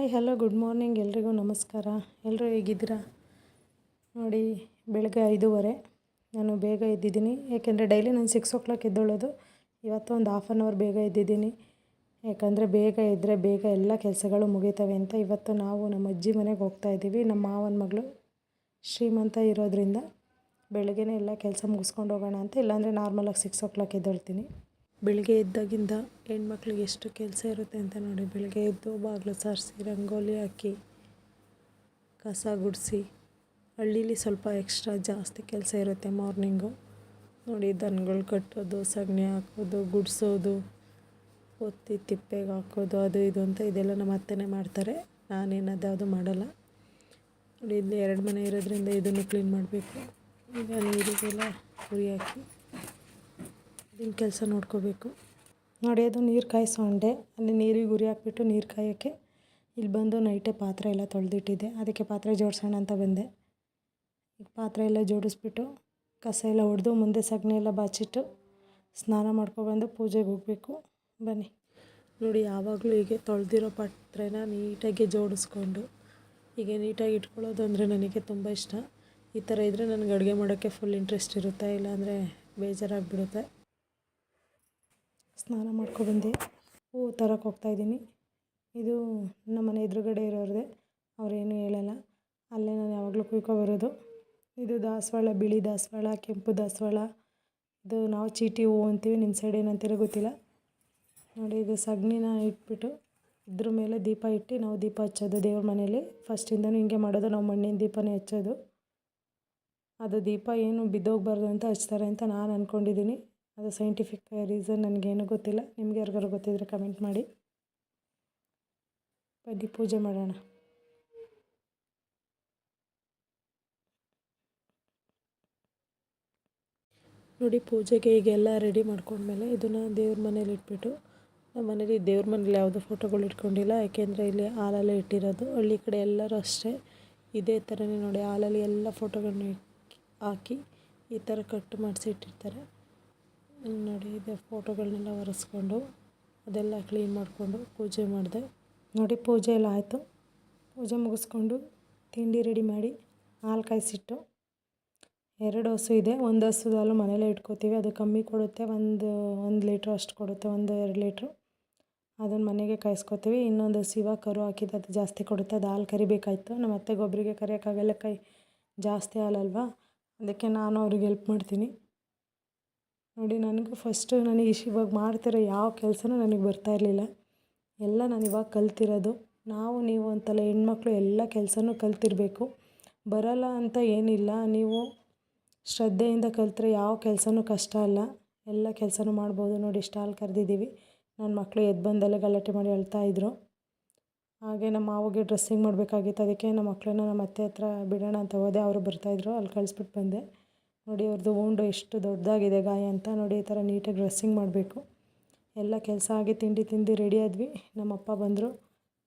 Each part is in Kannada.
ಹಾಯ್ ಹಲೋ ಗುಡ್ ಮಾರ್ನಿಂಗ್ ಎಲ್ರಿಗೂ ನಮಸ್ಕಾರ. ಎಲ್ಲರೂ ಹೇಗಿದ್ದೀರಾ? ನೋಡಿ, ಬೆಳಗ್ಗೆ ಐದೂವರೆ. ನಾನು ಬೇಗ ಎದ್ದಿದ್ದೀನಿ. ಯಾಕೆಂದರೆ ಡೈಲಿ ನಾನು ಸಿಕ್ಸ್ ಓ ಕ್ಲಾಕ್ ಎದ್ದೇಳೋದು. ಇವತ್ತು ಒಂದು ಹಾಫ್ ಆನ್ ಅವರ್ ಬೇಗ ಎದ್ದಿದ್ದೀನಿ. ಯಾಕಂದರೆ ಬೇಗ ಎದ್ದರೆ ಬೇಗ ಎಲ್ಲ ಕೆಲಸಗಳು ಮುಗಿತವೆ ಅಂತ ಇವತ್ತು ನಾವು ನಮ್ಮ ಅಜ್ಜಿ ಮನೆಗೆ ಹೋಗ್ತಾ ಇದ್ದೀವಿ. ನಮ್ಮ ಮಾವನ ಮಗಳು ಶ್ರೀಮಂತ ಇರೋದ್ರಿಂದ ಬೆಳಗ್ಗೆನೇ ಎಲ್ಲ ಕೆಲಸ ಮುಗಿಸ್ಕೊಂಡು ಹೋಗೋಣ ಅಂತ. ಇಲ್ಲಾಂದರೆ ನಾರ್ಮಲಾಗಿ ಸಿಕ್ಸ್ ಓ ಕ್ಲಾಕ್ ಎದ್ದೇಳ್ತೀನಿ. ಬೆಳಿಗ್ಗೆ ಎದ್ದಾಗಿಂದ ಹೆಣ್ಮಕ್ಳಿಗೆ ಎಷ್ಟು ಕೆಲಸ ಇರುತ್ತೆ ಅಂತ ನೋಡಿ. ಬೆಳಗ್ಗೆ ಎದ್ದು ಬಾಗಿಲು ಸಾರಿಸಿ, ರಂಗೋಲಿ ಹಾಕಿ, ಕಸ ಗುಡಿಸಿ, ಹಳ್ಳೀಲಿ ಸ್ವಲ್ಪ ಎಕ್ಸ್ಟ್ರಾ ಜಾಸ್ತಿ ಕೆಲಸ ಇರುತ್ತೆ ಮಾರ್ನಿಂಗು ನೋಡಿ ದನಗಳು ಕಟ್ಟೋದು, ಸಗಣಿ ಹಾಕೋದು, ಗುಡಿಸೋದು, ಒತ್ತಿ ತಿಪ್ಪೆಗೆ ಹಾಕೋದು, ಅದು ಇದು ಅಂತ ಇದೆಲ್ಲ ನಮ್ಮ ಅತ್ತೆನೇ ಮಾಡ್ತಾರೆ. ನಾನೇನು ಅದ್ಯಾವುದು ಮಾಡಲ್ಲ. ನೋಡಿ ಇಲ್ಲಿ ಎರಡು ಮನೆ ಇರೋದ್ರಿಂದ ಇದನ್ನು ಕ್ಲೀನ್ ಮಾಡಬೇಕು. ಈಗ ನೀರಿಗೆಲ್ಲ ಉರಿ ಹಾಕಿ. ಇನ್ನು ಕೆಲಸ ನೋಡ್ಕೋಬೇಕು. ನೋಡಿ, ಅದು ನೀರು ಕಾಯಿಸೋಂಡೆ ಅಲ್ಲಿ ನೀರಿಗೆ ಗುರಿ ಹಾಕ್ಬಿಟ್ಟು ನೀರು ಕಾಯೋಕ್ಕೆ ಇಲ್ಲಿ ಬಂದು ನೈಟೇ ಪಾತ್ರೆ ಎಲ್ಲ ತೊಳೆದಿಟ್ಟಿದ್ದೆ. ಅದಕ್ಕೆ ಪಾತ್ರೆ ಜೋಡಿಸೋಣ ಅಂತ ಬಂದೆ. ಈಗ ಪಾತ್ರೆ ಎಲ್ಲ ಜೋಡಿಸ್ಬಿಟ್ಟು ಕಸ ಎಲ್ಲ ಹೊಡೆದು ಮುಂದೆ ಸಗಣಿ ಎಲ್ಲ ಬಾಚಿಟ್ಟು ಸ್ನಾನ ಮಾಡ್ಕೊಬಂದು ಪೂಜೆಗೆ ಹೋಗಬೇಕು. ಬನ್ನಿ. ನೋಡಿ, ಯಾವಾಗಲೂ ಹೀಗೆ ತೊಳೆದಿರೋ ಪಾತ್ರೆನ ನೀಟಾಗಿ ಜೋಡಿಸ್ಕೊಂಡು, ಹೀಗೆ ನೀಟಾಗಿ ಇಟ್ಕೊಳ್ಳೋದು ಅಂದರೆ ನನಗೆ ತುಂಬ ಇಷ್ಟ. ಈ ಥರ ಇದ್ದರೆ ನನಗೆ ಅಡುಗೆ ಮಾಡೋಕ್ಕೆ ಫುಲ್ ಇಂಟ್ರೆಸ್ಟ್ ಇರುತ್ತೆ ಇಲ್ಲಾಂದರೆ ಬೇಜಾರಾಗಿಬಿಡುತ್ತೆ. ಸ್ನಾನ ಮಾಡ್ಕೊಬಂದು ಹೂವು ತರಕ್ಕೆ ಹೋಗ್ತಾಯಿದ್ದೀನಿ ಇದು ನಮ್ಮ ಮನೆ ಎದುರುಗಡೆ ಇರೋರದೇ. ಅವರೇನು ಹೇಳಲ್ಲ. ಅಲ್ಲೇ ನಾನು ಯಾವಾಗಲೂ ಕುಯ್ಕೊಬರೋದು ಇದು ದಾಸವಾಳ, ಬಿಳಿ ದಾಸವಾಳ, ಕೆಂಪು ದಾಸವಾಳ. ಇದು ನಾವು ಚೀಟಿ ಹೂವು ಅಂತೀವಿ. ನಿಮ್ಮ ಸೈಡ್ ಏನಂತೀರೋ ಗೊತ್ತಿಲ್ಲ. ನೋಡಿ, ಇದು ಸಗಣಿನ ಇಟ್ಬಿಟ್ಟು ಇದ್ರ ಮೇಲೆ ದೀಪ ಇಟ್ಟು ನಾವು ದೀಪ ಹಚ್ಚೋದು ದೇವ್ರ ಮನೇಲಿ ಫಸ್ಟಿಂದನೂ ಹಿಂಗೆ ಮಾಡೋದು. ನಾವು ಮಣ್ಣಿನ ದೀಪನೇ ಹಚ್ಚೋದು. ಅದು ದೀಪ ಏನು ಬಿದ್ದೋಗ್ಬಾರ್ದು ಅಂತ ಹಚ್ತಾರೆ ಅಂತ ನಾನು ಅಂದ್ಕೊಂಡಿದ್ದೀನಿ ಅದು ಸೈಂಟಿಫಿಕ್ ರೀಸನ್ ನನಗೇನು ಗೊತ್ತಿಲ್ಲ. ನಿಮ್ಗೆ ಯಾರಿಗಾರು ಗೊತ್ತಿದ್ದರೆ ಕಮೆಂಟ್ ಮಾಡಿ. ಬನ್ನಿ, ಪೂಜೆ ಮಾಡೋಣ. ನೋಡಿ, ಪೂಜೆಗೆ ಈಗೆಲ್ಲ ರೆಡಿ ಮಾಡ್ಕೊಂಡ್ಮೇಲೆ ಇದನ್ನು ದೇವ್ರ ಮನೇಲಿ ಇಟ್ಬಿಟ್ಟು, ನಮ್ಮ ಮನೇಲಿ ದೇವ್ರ ಮನೇಲಿ ಯಾವುದೋ ಫೋಟೋಗಳು ಇಟ್ಕೊಂಡಿಲ್ಲ. ಯಾಕೆಂದರೆ ಇಲ್ಲಿ ಹಾಲಲ್ಲೇ ಇಟ್ಟಿರೋದು. ಹಳ್ಳಿ ಕಡೆ ಎಲ್ಲರೂ ಅಷ್ಟೇ. ಇದೇ ಥರನೇ ನೋಡಿ, ಹಾಲಲ್ಲಿ ಎಲ್ಲ ಫೋಟೋಗಳನ್ನ ಹಾಕಿ ಈ ಥರ ಕಟ್ ಮಾಡಿಸಿ ಇಟ್ಟಿರ್ತಾರೆ. ನೋಡಿ, ಇದೆ ಫೋಟೋಗಳನ್ನೆಲ್ಲ ಒರೆಸ್ಕೊಂಡು, ಅದೆಲ್ಲ ಕ್ಲೀನ್ ಮಾಡಿಕೊಂಡು ಪೂಜೆ ಮಾಡಿದೆ. ನೋಡಿ, ಪೂಜೆ ಎಲ್ಲ ಆಯಿತು. ಪೂಜೆ ಮುಗಿಸ್ಕೊಂಡು ತಿಂಡಿ ರೆಡಿ ಮಾಡಿ ಹಾಲು ಕಾಯಿಸಿಟ್ಟು ಎರಡು ಹಸು ಇದೆ. ಒಂದು ಹಸುದಾಲು ಮನೇಲೇ ಇಟ್ಕೋತೀವಿ. ಅದು ಕಮ್ಮಿ ಕೊಡುತ್ತೆ. ಒಂದು ಒಂದು ಲೀಟ್ರ್ ಅಷ್ಟು ಕೊಡುತ್ತೆ. ಒಂದು, ಎರಡು ಲೀಟ್ರು. ಅದನ್ನು ಮನೆಗೆ ಕಾಯಿಸ್ಕೊತೀವಿ. ಇನ್ನೊಂದು ಹಸು ಇವಾಗ ಕರು ಹಾಕಿದ್ದು, ಅದು ಜಾಸ್ತಿ ಕೊಡುತ್ತೆ. ಅದು ಹಾಲು ಕರಿಬೇಕಾಯ್ತು. ನಮ್ಮ ಅತ್ತೆ ಗೊಬ್ಬರಿಗೆ ಕರಿಯೋಕ್ಕಾಗಲ್ಲ ಕೈ. ಜಾಸ್ತಿ ಹಾಲಲ್ವಾ? ಅದಕ್ಕೆ ನಾನು ಅವ್ರಿಗೆ ಹೆಲ್ಪ್ ಮಾಡ್ತೀನಿ. ನೋಡಿ, ನನಗೂ ಫಸ್ಟು ನನಗೆ ಇವಾಗ ಮಾಡ್ತಿರೋ ಯಾವ ಕೆಲಸನೂ ನನಗೆ ಬರ್ತಾ ಇರಲಿಲ್ಲ. ಎಲ್ಲ ನಾನು ಇವಾಗ ಕಲ್ತಿರೋದು. ನಾವು, ನೀವು ಅಂತಲ್ಲ ಹೆಣ್ಮಕ್ಳು ಎಲ್ಲ ಕೆಲಸನೂ ಕಲ್ತಿರಬೇಕು. ಬರಲ್ಲ ಅಂತ ಏನಿಲ್ಲ. ನೀವು ಶ್ರದ್ಧೆಯಿಂದ ಕಲ್ತ್ರೆ ಯಾವ ಕೆಲಸನೂ ಕಷ್ಟ ಅಲ್ಲ. ಎಲ್ಲ ಕೆಲಸನೂ ಮಾಡ್ಬೋದು. ನೋಡಿ, ಸ್ಟಾಲ್ ಕರೆದಿದ್ದೀವಿ. ನನ್ನ ಮಕ್ಕಳು ಎದ್ದು ಬಂದಲ್ಲೇ ಗಲಾಟೆ ಮಾಡಿ ಅಳ್ತಾಯಿದ್ರು ಹಾಗೆ ನಮ್ಮ ಮಾವಿಗೆ ಡ್ರೆಸ್ಸಿಂಗ್ ಮಾಡಬೇಕಾಗಿತ್ತು. ಅದಕ್ಕೆ ನಮ್ಮ ಮಕ್ಕಳನ್ನ ನಮ್ಮ ಅತ್ತೆ ಹತ್ರ ಬಿಡೋಣ ಅಂತ ಹೋದೆ. ಅವರು ಬರ್ತಾಯಿದ್ರು ಅಲ್ಲಿ ಕಳಿಸ್ಬಿಟ್ಟು ಬಂದೆ. ನೋಡಿ, ಅವ್ರದ್ದು ಓಂಡು ಎಷ್ಟು ದೊಡ್ಡದಾಗಿದೆ ಗಾಯ ಅಂತ ನೋಡಿ, ಈ ಥರ ನೀಟಾಗಿ ಡ್ರೆಸ್ಸಿಂಗ್ ಮಾಡಬೇಕು. ಎಲ್ಲ ಕೆಲಸ ಆಗಿ ತಿಂಡಿ ತಿಂದು ರೆಡಿ ಆದ್ವಿ. ನಮ್ಮಪ್ಪ ಬಂದರು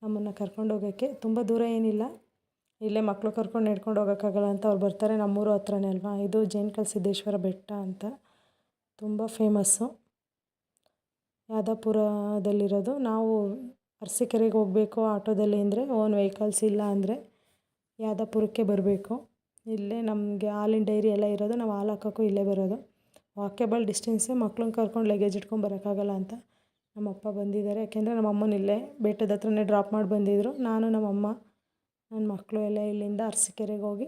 ನಮ್ಮನ್ನು ಕರ್ಕೊಂಡು ಹೋಗೋಕ್ಕೆ. ತುಂಬ ದೂರ ಏನಿಲ್ಲ. ಇಲ್ಲೇ ಮಕ್ಕಳು ಕರ್ಕೊಂಡು ನಡ್ಕೊಂಡು ಹೋಗೋಕ್ಕಾಗಲ್ಲ ಅಂತ ಅವ್ರು ಬರ್ತಾರೆ. ನಮ್ಮೂರು ಹತ್ರನೇ ಅಲ್ವಾ? ಇದು ಜೈನ್ಕಲ್ ಸಿದ್ದೇಶ್ವರ ಬೆಟ್ಟ ಅಂತ. ತುಂಬ ಫೇಮಸ್ಸು ಯಾದಪುರದಲ್ಲಿರೋದು ನಾವು ಅರಸೀಕೆರೆಗೆ ಹೋಗಬೇಕು ಆಟೋದಲ್ಲಿ ಅಂದರೆ ಓನ್ ವೆಹಿಕಲ್ಸ್ ಇಲ್ಲ ಅಂದರೆ ಯಾದಪುರಕ್ಕೆ ಬರಬೇಕು. ಇಲ್ಲೇ ನಮಗೆ ಹಾಲಿನ ಡೈರಿ ಎಲ್ಲ ಇರೋದು, ನಾವು ಹಾಲು ಹಾಕೋಕ್ಕೂ ಇಲ್ಲೇ ಬರೋದು. ವಾಕೇಬಲ್ ಡಿಸ್ಟೆನ್ಸೇ ಮಕ್ಳನ್ನ ಕರ್ಕೊಂಡು ಲಗೇಜ್ ಇಟ್ಕೊಂಡು ಬರೋಕ್ಕಾಗಲ್ಲ ಅಂತ ನಮ್ಮಪ್ಪ ಬಂದಿದ್ದಾರೆ. ಯಾಕೆಂದರೆ ನಮ್ಮಮ್ಮನ ಇಲ್ಲೇ ಬೆಟ್ಟದ ಹತ್ರನೇ ಡ್ರಾಪ್ ಮಾಡಿ ಬಂದಿದ್ದರು ನಾನು, ನಮ್ಮಮ್ಮ ನನ್ನ ಮಕ್ಕಳು ಎಲ್ಲ ಇಲ್ಲಿಂದ ಅರಸಿಕೆರೆಗೆ ಹೋಗಿ,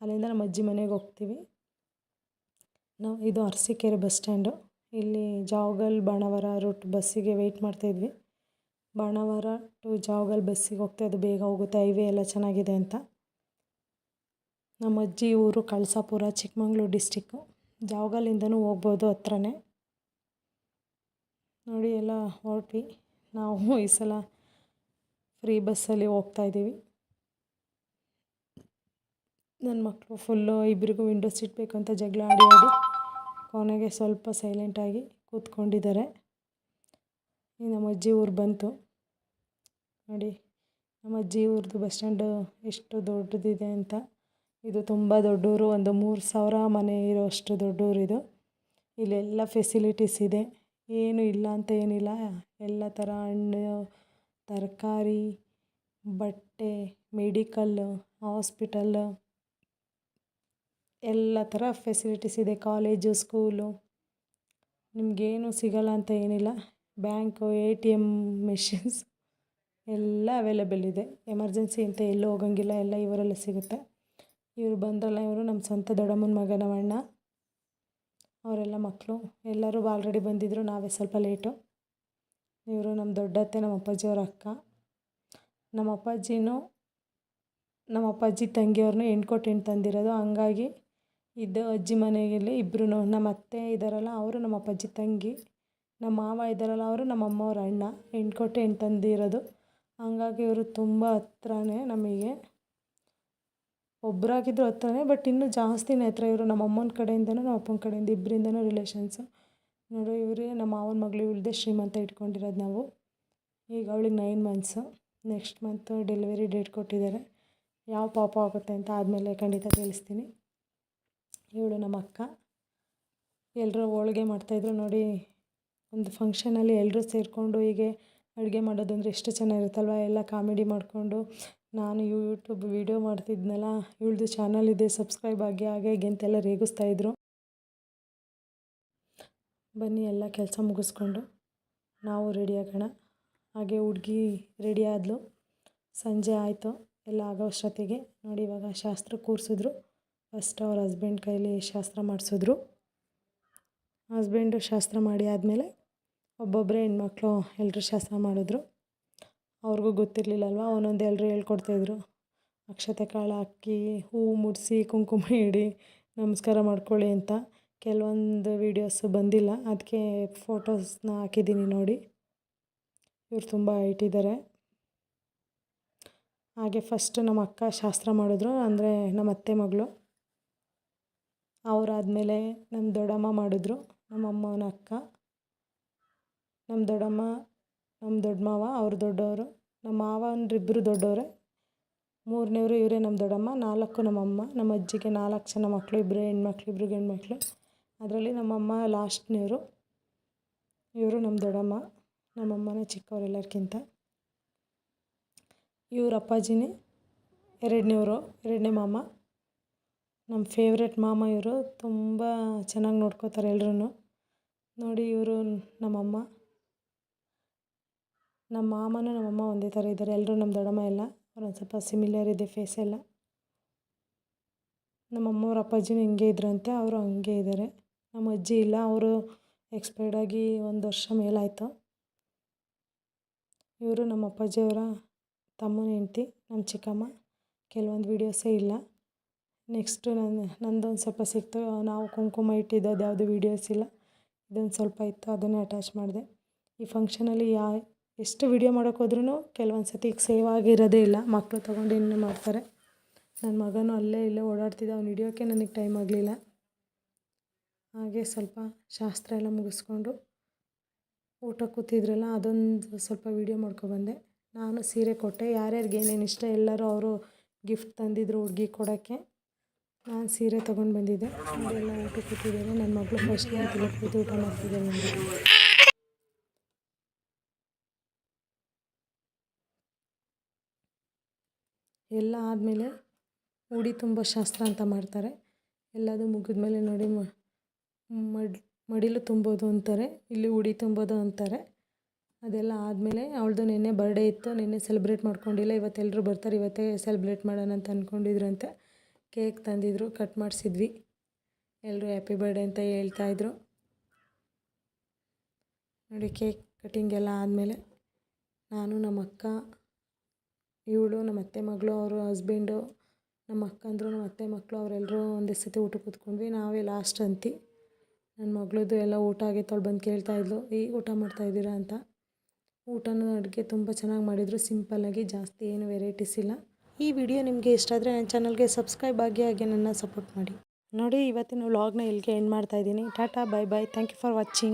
ಅಲ್ಲಿಂದ ನಮ್ಮ ಅಜ್ಜಿ ಮನೆಗೆ ಹೋಗ್ತೀವಿ. ನಾವು ಇದು ಅರಸೀಕೆರೆ ಬಸ್ ಸ್ಟ್ಯಾಂಡು. ಇಲ್ಲಿ ಜಾವಗಲ್, ಬಾಣಾವರ ರೂಟ್ ಬಸ್ಸಿಗೆ ವೆಯ್ಟ್ ಮಾಡ್ತಾಯಿದ್ವಿ ಬಾಣಾವರ ಟು ಜಾವಗಲ್ ಬಸ್ಸಿಗೆ ಹೋಗ್ತಾ ಅದು ಬೇಗ ಹೋಗುತ್ತೆ ಹೈವೇ ಎಲ್ಲ ಚೆನ್ನಾಗಿದೆ ಅಂತ. ನಮ್ಮ ಅಜ್ಜಿ ಊರು ಕಳಸಾಪುರ, ಚಿಕ್ಕಮಂಗ್ಳೂರು ಡಿಸ್ಟಿಕ್ಕು ಜಾವಗಲ್ಲಿಂದನೂ ಹೋಗ್ಬೋದು ಹತ್ರನೇ. ನೋಡಿ ಎಲ್ಲ ಹೊರಟಿ ನಾವು ಈ ಸಲ ಫ್ರೀ ಬಸ್ಸಲ್ಲಿ ಹೋಗ್ತಾಯಿದ್ದೀವಿ ನನ್ನ ಮಕ್ಕಳು ಫುಲ್ಲು ಇಬ್ಬರಿಗೂ ವಿಂಡೋ ಸೀಟ್ ಬೇಕು ಅಂತ ಜಗಳ ಆಡಿ ಆಡಿ ಕೊನೆಗೆ ಸ್ವಲ್ಪ ಸೈಲೆಂಟಾಗಿ ಕೂತ್ಕೊಂಡಿದ್ದಾರೆ. ನಮ್ಮ ಅಜ್ಜಿ ಊರು ಬಂತು. ನೋಡಿ, ನಮ್ಮ ಅಜ್ಜಿ ಊರದ್ದು ಬಸ್ ಸ್ಟ್ಯಾಂಡು ಎಷ್ಟು ದೊಡ್ಡದಿದೆ ಅಂತ. ಇದು ತುಂಬ ದೊಡ್ಡೂರು, ಒಂದು ಮೂರು ಸಾವಿರ ಮನೆ ಇರೋಷ್ಟು ದೊಡ್ಡೂರು ಇದು. ಇಲ್ಲೆಲ್ಲ ಫೆಸಿಲಿಟೀಸ್ ಇದೆ. ಏನು ಇಲ್ಲ ಅಂತ ಏನಿಲ್ಲ. ಎಲ್ಲ ಥರ ಹಣ್ಣು, ತರಕಾರಿ, ಬಟ್ಟೆ ಮೆಡಿಕಲ್ಲು ಹಾಸ್ಪಿಟಲ್ಲು ಎಲ್ಲ ಥರ ಫೆಸಿಲಿಟೀಸ್ ಇದೆ. ಕಾಲೇಜು ಸ್ಕೂಲು ನಿಮಗೇನು ಸಿಗಲ್ಲ ಅಂತ ಏನಿಲ್ಲ. Bank A T M machines ಎಲ್ಲ ಅವೈಲೇಬಲ್ ಇದೆ. ಎಮರ್ಜೆನ್ಸಿ ಅಂತ ಎಲ್ಲೂ ಹೋಗಂಗಿಲ್ಲ. ಎಲ್ಲ ಇವರಲ್ಲೇ ಸಿಗುತ್ತೆ. ಇವರು ಬಂದ್ರಲ್ಲ, ಇವರು ನಮ್ಮ ಸ್ವಂತ ದೊಡ್ಡಮ್ಮನ ಮಗ ನಮ್ಮ ಅವರೆಲ್ಲ ಮಕ್ಕಳು ಎಲ್ಲರೂ ಆಲ್ರೆಡಿ ಬಂದಿದ್ದರು ನಾವೇ ಸ್ವಲ್ಪ ಲೇಟು ಇವರು ನಮ್ಮ ದೊಡ್ಡತ್ತೆ ನಮ್ಮ ಅಪ್ಪಾಜಿಯವ್ರ ಅಕ್ಕ. ನಮ್ಮ ಅಪ್ಪಾಜಿನೂ ನಮ್ಮ ಅಪ್ಪಾಜಿ ತಂಗಿಯವ್ರನ್ನೂ ಹೆಣ್ಣು ಕೊಟ್ಟು ಹೆಣ್ಣು ತಂದಿರೋದು. ಹಂಗಾಗಿ ಇದ್ದ ಅಜ್ಜಿ ಮನೆಯಲ್ಲಿ ಇಬ್ಬರೂ ನಮ್ಮ ಅತ್ತೆ ಇದ್ದಾರಲ್ಲ ಅವರು ನಮ್ಮ ಅಪ್ಪಾಜಿ ತಂಗಿ. ನಮ್ಮ ಮಾವ ಇದ್ದಾರಲ್ಲ ಅವರು ನಮ್ಮ ಅಮ್ಮವ್ರ ಅಣ್ಣ. ಹೆಣ್ಣು ಕೊಟ್ಟು ಹೆಣ್ಣು ತಂದಿರೋದು. ಹಂಗಾಗಿ ಇವರು ತುಂಬ ಹತ್ರನೇ ನಮಗೆ ಒಬ್ಬರಾಗಿದ್ರು ಹತ್ರನೇ, ಬಟ್ ಇನ್ನೂ ಜಾಸ್ತಿನೇ ಹತ್ರ ಇವರು ನಮ್ಮ ಅಮ್ಮನ ಕಡೆಯಿಂದನೂ, ನಮ್ಮ ಅಪ್ಪನ ಕಡೆಯಿಂದ ಇಬ್ಬರಿಂದನೂ ರಿಲೇಷನ್ಸು ನೋಡು, ಇವರೇ ನಮ್ಮ ಮಾವನ ಮಗಳು ಇವಳದೇ ಶ್ರೀಮಂತ ಇಟ್ಕೊಂಡಿರೋದು ನಾವು. ಈಗ ಅವಳಿಗೆ nine months next month delivery date ಕೊಟ್ಟಿದ್ದಾರೆ. ಯಾವ ಪಾಪ ಆಗುತ್ತೆ ಅಂತ ಆದಮೇಲೆ ಖಂಡಿತ ತಿಳಿಸ್ತೀನಿ. ಇವಳು ನಮ್ಮ ಅಕ್ಕ. ಎಲ್ಲರೂ ಹೋಳಿಗೆ ಮಾಡ್ತಾಯಿದ್ರು ನೋಡಿ. ಒಂದು ಫಂಕ್ಷನಲ್ಲಿ ಎಲ್ಲರೂ ಸೇರಿಕೊಂಡು ಹೀಗೆ ಅಡುಗೆ ಮಾಡೋದಂದರೆ ಎಷ್ಟು ಚೆನ್ನಾಗಿರುತ್ತಲ್ವ? ಎಲ್ಲ ಕಾಮಿಡಿ ಮಾಡಿಕೊಂಡು ನಾನು ಯೂಟ್ಯೂಬ್ ವೀಡಿಯೋ ಮಾಡ್ತಿದ್ನಲ್ಲ, ಇವಳದು ಚಾನಲ್ ಇದೆ, ಸಬ್ಸ್ಕ್ರೈಬ್ ಆಗಿ, ಹಾಗೆ ಹೀಗೆ ಅಂತೆಲ್ಲ ರೇಗಿಸ್ತಾಯಿದ್ರು ಬನ್ನಿ, ಎಲ್ಲ ಕೆಲಸ ಮುಗಿಸ್ಕೊಂಡು ನಾವು ರೆಡಿ ಆಗೋಣ. ಹಾಗೆ ಹುಡುಗಿ ರೆಡಿ ಆದಳು ಸಂಜೆ ಆಯಿತು, ಎಲ್ಲ ಆಗೋಷ್ಟೊತ್ತಿಗೆ ನೋಡಿ, ಇವಾಗ ಶಾಸ್ತ್ರ ಕೂರಿಸಿದ್ರು. ಫಸ್ಟ್ ಅವ್ರ ಹಸ್ಬೆಂಡ್ ಕೈಲಿ ಶಾಸ್ತ್ರ ಮಾಡಿಸಿದ್ರು. ಹಸ್ಬೆಂಡು ಶಾಸ್ತ್ರ ಮಾಡಿ ಆದಮೇಲೆ ಒಬ್ಬೊಬ್ಬರೇ ಹೆಣ್ಮಕ್ಳು ಎಲ್ಲರೂ ಶಾಸ್ತ್ರ ಮಾಡಿದ್ರು. ಅವ್ರಿಗೂ ಗೊತ್ತಿರಲಿಲ್ಲಲ್ವ? ಒಂದೊಂದು ಎಲ್ಲರೂ ಹೇಳ್ಕೊಡ್ತಾಯಿದ್ರು ಅಕ್ಷತೆ ಕಾಳು ಹಾಕಿ ಹೂವು ಮುಡಿಸಿ, ಕುಂಕುಮ ಇಡಿ, ನಮಸ್ಕಾರ ಮಾಡ್ಕೊಳ್ಳಿ ಅಂತ. ಕೆಲವೊಂದು ವೀಡಿಯೋಸು ಬಂದಿಲ್ಲ. ಅದಕ್ಕೆ ಫೋಟೋಸ್ನ ಹಾಕಿದ್ದೀನಿ ನೋಡಿ. ಇವ್ರು ತುಂಬ ಇಟ್ಟಿದ್ದಾರೆ ಹಾಗೆ ಫಸ್ಟ್ ನಮ್ಮ ಅಕ್ಕ ಶಾಸ್ತ್ರ ಮಾಡಿದ್ರು. ಅಂದರೆ ನಮ್ಮ ಅತ್ತೆ ಮಗಳು. ಅವರಾದಮೇಲೆ ನಮ್ಮ ದೊಡ್ಡಮ್ಮ ಮಾಡಿದ್ರು. ನಮ್ಮ ಅಮ್ಮನ ಅಕ್ಕ. ನಮ್ಮ ದೊಡ್ಡಮ್ಮ ನಮ್ಮ ದೊಡ್ಡ ಮಾವ, ಅವ್ರು ದೊಡ್ಡವರು ನಮ್ಮ ಮಾವನರಿಬ್ಬರು ದೊಡ್ಡವರೇ. ಮೂರನೇವರು ಇವರೇ ನಮ್ಮ ದೊಡ್ಡಮ್ಮ, ನಾಲ್ಕು ನಮ್ಮಮ್ಮ ನಮ್ಮ ಅಜ್ಜಿಗೆ ನಾಲ್ಕು ಜನ ಮಕ್ಕಳು ಇಬ್ಬರು ಹೆಣ್ಮಕ್ಳು ಇಬ್ಬರು ಗಂಡ್ಮಕ್ಳು. ಅದರಲ್ಲಿ ನಮ್ಮಮ್ಮ ಲಾಸ್ಟ್ನೇವರು. ಇವರು ನಮ್ಮ ದೊಡ್ಡಮ್ಮ ನಮ್ಮಮ್ಮನೇ ಚಿಕ್ಕವರೆಲ್ಲರಿಗಿಂತ ಇವ್ರ ಅಪ್ಪಾಜಿನೇ ಎರಡನೇವರು, ಎರಡನೇ ಮಾಮ. ನಮ್ಮ ಫೇವ್ರೆಟ್ ಮಾಮ ಇವರು, ತುಂಬ ಚೆನ್ನಾಗಿ ನೋಡ್ಕೋತಾರೆ ಎಲ್ಲರೂ ನೋಡಿ ಇವರು ನಮ್ಮಮ್ಮ ನಮ್ಮ ಮಾಮನೂ ನಮ್ಮಮ್ಮ ಒಂದೇ ಥರ ಇದ್ದಾರೆ. ಎಲ್ಲರೂ ನಮ್ಮ ದೊಡ್ಡಮ್ಮ ಎಲ್ಲ ಅವ್ರೊಂದು ಸ್ವಲ್ಪ ಸಿಮಿಲರ್ ಇದೆ ಫೇಸ್ ಎಲ್ಲ. ನಮ್ಮ ಅಮ್ಮವ್ರ ಅಪ್ಪಾಜಿನೂ ಹಿಂಗೆ ಇದ್ರಂತೆ, ಅವರು ಹಂಗೆ ಇದ್ದಾರೆ. ನಮ್ಮ ಅಜ್ಜಿ ಇಲ್ಲ, ಅವರು ಎಕ್ಸ್ಪೈರ್ಡ್ ಆಗಿ ಒಂದು ವರ್ಷ ಮೇಲಾಯಿತು. ಇವರು ನಮ್ಮ ಅಪ್ಪಾಜಿಯವರ ತಮ್ಮನ ಹೆಂಡ್ತಿ, ನಮ್ಮ ಚಿಕ್ಕಮ್ಮ. ಕೆಲವೊಂದು ವೀಡಿಯೋಸೇ ಇಲ್ಲ. ನೆಕ್ಸ್ಟು ನನ್ನ, ನಂದೊಂದು ಸ್ವಲ್ಪ ಸಿಕ್ತು. ನಾವು ಕುಂಕುಮ ಇಟ್ಟಿದ್ದು ಯಾವುದು ವೀಡಿಯೋಸ್ ಇಲ್ಲ. ಇದೊಂದು ಸ್ವಲ್ಪ ಇತ್ತು, ಅದನ್ನೇ ಅಟ್ಯಾಚ್ ಮಾಡಿದೆ. ಈ ಫಂಕ್ಷನಲ್ಲಿ ಯಾ ಎಷ್ಟು ವೀಡಿಯೋ ಮಾಡೋಕ್ಕೋದ್ರೂ ಕೆಲವೊಂದು ಸತಿ ಈಗ ಸೇವ್ ಆಗಿರೋದೇ ಇಲ್ಲ. ಮಕ್ಕಳು ತೊಗೊಂಡು ಇನ್ನೂ ಮಾಡ್ತಾರೆ. ನನ್ನ ಮಗನೂ ಅಲ್ಲೇ ಇಲ್ಲೇ ಓಡಾಡ್ತಿದ್ದ. ಅವ್ನು ಹಿಡಿಯೋಕ್ಕೆ ನನಗೆ ಟೈಮ್ ಆಗಲಿಲ್ಲ. ಹಾಗೆ ಸ್ವಲ್ಪ ಶಾಸ್ತ್ರ ಎಲ್ಲ ಮುಗಿಸ್ಕೊಂಡು ಊಟ ಕೂತಿದ್ರಲ್ಲ, ಅದೊಂದು ಸ್ವಲ್ಪ ವೀಡಿಯೋ ಮಾಡ್ಕೊಬಂದೆ ನಾನು ಸೀರೆ ಕೊಟ್ಟೆ. ಯಾರ್ಯಾರಿಗೆ ಏನೇನು ಇಷ್ಟ ಎಲ್ಲರೂ ಅವರು ಗಿಫ್ಟ್ ತಂದಿದ್ರು ಹುಡುಗಿ ಕೊಡೋಕ್ಕೆ. ನಾನು ಸೀರೆ ತೊಗೊಂಡು ಬಂದಿದ್ದೆ. ಎಲ್ಲ ಊಟ ಕೂತಿದ್ದೇನೆ. ನನ್ನ ಮಗಳು ಫಸ್ಟ್ ಕೂತು ಊಟ ಮಾಡ್ತಿದ್ದೆ ನನಗೆ ಎಲ್ಲ ಆದಮೇಲೆ ಉಡಿ ತುಂಬ ಶಾಸ್ತ್ರ ಅಂತ ಮಾಡ್ತಾರೆ. ಎಲ್ಲದು ಮುಗಿದ್ಮೇಲೆ ನೋಡಿ ಮಡ್, ಮಡಿಲು ತುಂಬೋದು ಅಂತಾರೆ. ಇಲ್ಲಿ ಉಡಿ ತುಂಬೋದು ಅಂತಾರೆ. ಅದೆಲ್ಲ ಆದಮೇಲೆ ಅವಳದು ನಿನ್ನೆ ಬರ್ಡೇ ಇತ್ತು. ನಿನ್ನೆ ಸೆಲೆಬ್ರೇಟ್ ಮಾಡ್ಕೊಂಡಿಲ್ಲ. ಇವತ್ತೆಲ್ಲರೂ ಬರ್ತಾರೆ. ಇವತ್ತೇ ಸೆಲೆಬ್ರೇಟ್ ಮಾಡೋಣ ಅಂತ ಅಂದ್ಕೊಂಡಿದ್ರಂತೆ ಕೇಕ್ ತಂದಿದ್ರು. ಕಟ್ ಮಾಡಿಸಿದ್ವಿ. ಎಲ್ಲರೂ ಹ್ಯಾಪಿ ಬರ್ಡೇ ಅಂತ ಹೇಳ್ತಾಯಿದ್ರು ನೋಡಿ ಕೇಕ್ ಕಟಿಂಗ್ ಎಲ್ಲ ಆದಮೇಲೆ ನಾನು ನಮ್ಮ ಅಕ್ಕ ಇವಳು ನಮ್ಮ ಅತ್ತೆ ಮಗಳು, ಅವರು ಹಸ್ಬೆಂಡು ನಮ್ಮ ಅಕ್ಕಂದರು ನಮ್ಮ ಅತ್ತೆ ಮಕ್ಕಳು ಅವರೆಲ್ಲರೂ ಒಂದೇ ಸತಿ ಊಟಕ್ಕೆ ಕೂತ್ಕೊಂಡ್ವಿ. ನಾವೇ ಲಾಸ್ಟ್ ಅಂತಿ. ನನ್ನ ಮಗಳದ್ದು ಎಲ್ಲ ಊಟ ಆಗೈತೆ ಅವ್ಳು ಬಂದು ಕೇಳ್ತಾಯಿದ್ಲು ಈ ಊಟ ಮಾಡ್ತಾಯಿದ್ದೀರಾ ಅಂತ. ಊಟನೂ ಅಡುಗೆ ತುಂಬ ಚೆನ್ನಾಗಿ ಮಾಡಿದರು. ಸಿಂಪಲ್ಲಾಗಿ ಜಾಸ್ತಿ ಏನು ವೆರೈಟೀಸ್ ಇಲ್ಲ. ಈ ವಿಡಿಯೋ ನಿಮಗೆ ಇಷ್ಟ ಆದರೆ ನನ್ನ ಚಾನಲ್ಗೆ ಸಬ್ಸ್ಕ್ರೈಬ್ ಆಗಿ, ಹಾಗೆ ನನ್ನ ಸಪೋರ್ಟ್ ಮಾಡಿ. ನೋಡಿ, ಇವತ್ತಿನ ವ್ಲಾಗ್ನ ಇಲ್ಲಿಗೆ ಎಂಡ್ ಮಾಡ್ತಾಯಿದ್ದೀನಿ tata bye bye thank you for watching